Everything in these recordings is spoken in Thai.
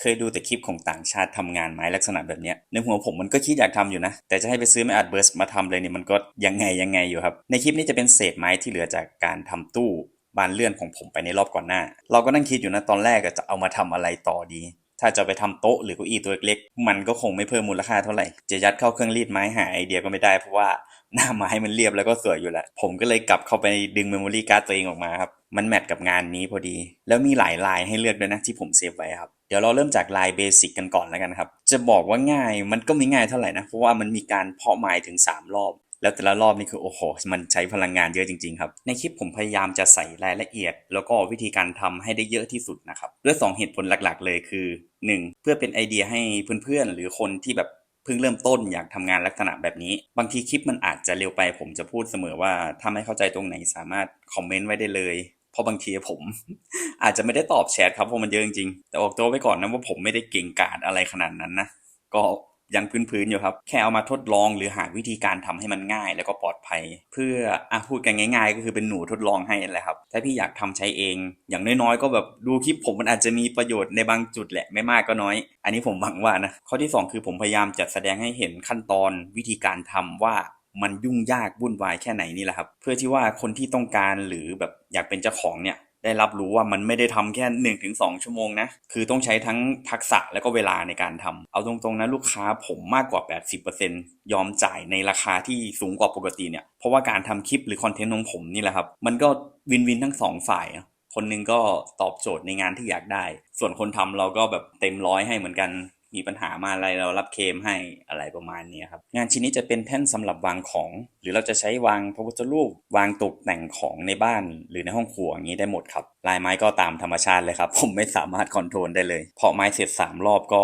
เคยดูแต่คลิปของต่างชาติทำงานไม้ลักษณะแบบนี้ในหัวผมมันก็คิดอยากทำอยู่นะ แต่จะให้ไปซื้อไม้อัดเบิร์สมาทำเลยเนี่ยมันก็ยังไงยังไงอยู่ครับ ในคลิปนี้จะเป็นเศษไม้ที่เหลือจากการทำตู้บานเลื่อนของผมไปในรอบก่อนหน้า เราก็นั่งคิดอยู่นะตอนแรกจะเอามาทำอะไรต่อดี ถ้าจะไปทำโต๊ะหรือเก้าอี้ตัวเล็กๆ มันก็คงไม่เพิ่มมูลค่าเท่าไหร่ จะยัดเข้าเครื่องรีดไม้หาไอเดียก็ไม่ได้เพราะว่าหน้าไม้มันเรียบแล้วก็สวยอยู่แหล้วผมก็เลยกลับเข้าไปดึงเมมโมรี่การ์ดตัวเองออกมาครับ มันแมทกับงานนี้พอดี แล้วมีหลายลายให้เลือกด้วยนะที่ผมเซฟไว้ครับ เดี๋ยวเราเริ่มจากลายเบสิกกันก่อนแล้วกันครับ จะบอกว่าง่ายมันก็ไม่ง่ายเท่าไหร่นะ เพราะว่ามันมีการเพาะไม้ถึง 3 รอบ แล้วแต่ละรอบนี่คือโอ้โหมันใช้พลังงานเยอะจริงๆครับในคลิปผมพยายามจะใส่รายละเอียด แล้วก็วิธีการทำให้ได้เยอะที่สุดนะครับด้วย 2 เหตุผลหลักๆ เลยคือ 1. เพื่อเป็นไอเดียให้เพื่อนๆ หรือคนที่แบบเพิ่งเริ่มต้นอยากทำงานลักษณะแบบนี้ บางทีคลิปมันอาจจะเร็วไป ผมจะพูดเสมอว่าถ้าไม่เข้าใจตรงไหนสามารถคอมเมนต์ไว้ได้เลยเพราะบางทีผม อาจจะไม่ได้ตอบแชทครับเพราะมันเยอะจริงๆแต่ออกตัวไว้ก่อนนะว่าผมไม่ได้เก่งกาจอะไรขนาดนั้นนะก็ ยังพื้นๆอยู่ครับ แค่เอามาทดลองหรือหาวิธีการทำให้มันง่าย แล้วก็ปลอดภัย เพื่ออะพูดกันง่าย ๆ ก็คือเป็นหนูทดลองให้แหละครับ ถ้าพี่อยากทำใช้เอง อย่างน้อยๆ ก็แบบดูคลิปผมมันอาจจะมีประโยชน์ในบางจุดแหละไม่มากก็น้อย อันนี้ผมหวังว่านะข้อที่ 2 คือผมพยายามจะแสดงให้เห็นขั้นตอนวิธีการทำว่ามันยุ่งยากวุ่นวายแค่ไหนนี่แหละครับ เพื่อที่ว่าคนที่ต้องการหรือแบบอยากเป็นเจ้าของเนี่ย ได้รับรู้ว่ามันไม่ได้ทำแค่1นถึงสชั่วโมงนะ คือต้องใช้ทั้งทักษะและก็เวลาในการทำเอาตรงๆนะลูกค้าผมมากกว่า 80%ยอมจ่ายในราคาที่สูงกว่าปกติเนี่ย เพราะว่าการทำคลิปหรือคอนเทนต์ของผมนี่แหละครับ มันก็วินวินทั้งสองฝ่าย คนหนึงก็ตอบโจทย์ในงานที่อยากได้ ส่วนคนทำเราก็แบบเต็มร้อยให้เหมือนกัน มีปัญหามาอะไรเรารับเคมให้อะไรประมาณนี้ครับงานชิ้นนี้จะเป็นแท่นสำหรับวางของ หรือเราจะใช้วางพระพุทธรูปวางตกแต่งของในบ้าน หรือในห้องครัวอย่างนี้ได้หมดครับลายไม้ก็ตามธรรมชาติเลยครับ ผมไม่สามารถคอนโทรลได้เลยเพาะไม้เสร็จ3รอบก็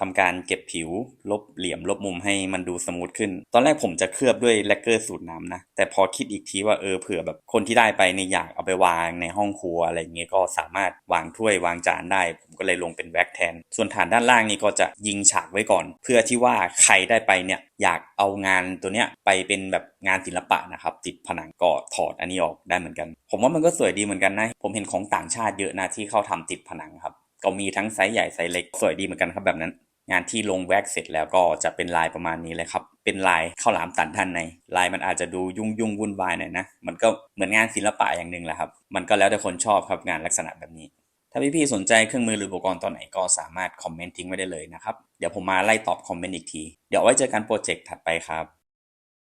ทำการเก็บผิว ลบเหลี่ยมลบมุมให้มันดูสมูทขึ้น ตอนแรกผมจะเคลือบด้วยแลกเกอร์สูตรน้ำนะ แต่พอคิดอีกทีว่าเออเผื่อแบบคนที่ได้ไปในอยากเอาไปวางในห้องครัวอะไรเงี้ยก็สามารถวางถ้วยวางจานได้ ผมก็เลยลงเป็นแว็กแทน ส่วนฐานด้านล่างนี่ก็จะยิงฉากไว้ก่อน เพื่อที่ว่าใครได้ไปเนี่ยอยากเอางานตัวเนี้ยไปเป็นแบบงานศิลปะนะครับ ติดผนังก็ถอดอันนี้ออกได้เหมือนกัน ผมว่ามันก็สวยดีเหมือนกันนะ ผมเห็นของต่างชาติเยอะนะที่เข้าทำติดผนังครับก็มีทั้งไซส์ใหญ่ไซส์เล็กสวยดีเหมือนกันครับแบบนั้น งานที่ลงแว็กเสร็จแล้วก็จะเป็นลายประมาณนี้เลยครับ เป็นลายข้าวหลามตัดท่านในลายมันอาจจะดูยุ่งยุ่งวุ่นวายหน่อยนะ มันก็เหมือนงานศิลปะอย่างหนึ่งแหละครับ มันก็แล้วแต่คนชอบครับงานลักษณะแบบนี้ ถ้าพี่ๆสนใจเครื่องมือหรืออุปกรณ์ตัวไหนก็สามารถคอมเมนต์ทิ้งไว้ได้เลยนะครับ เดี๋ยวผมมาไล่ตอบคอมเมนต์อีกที เดี๋ยวไว้เจอกันโปรเจกต์ถัดไปครับ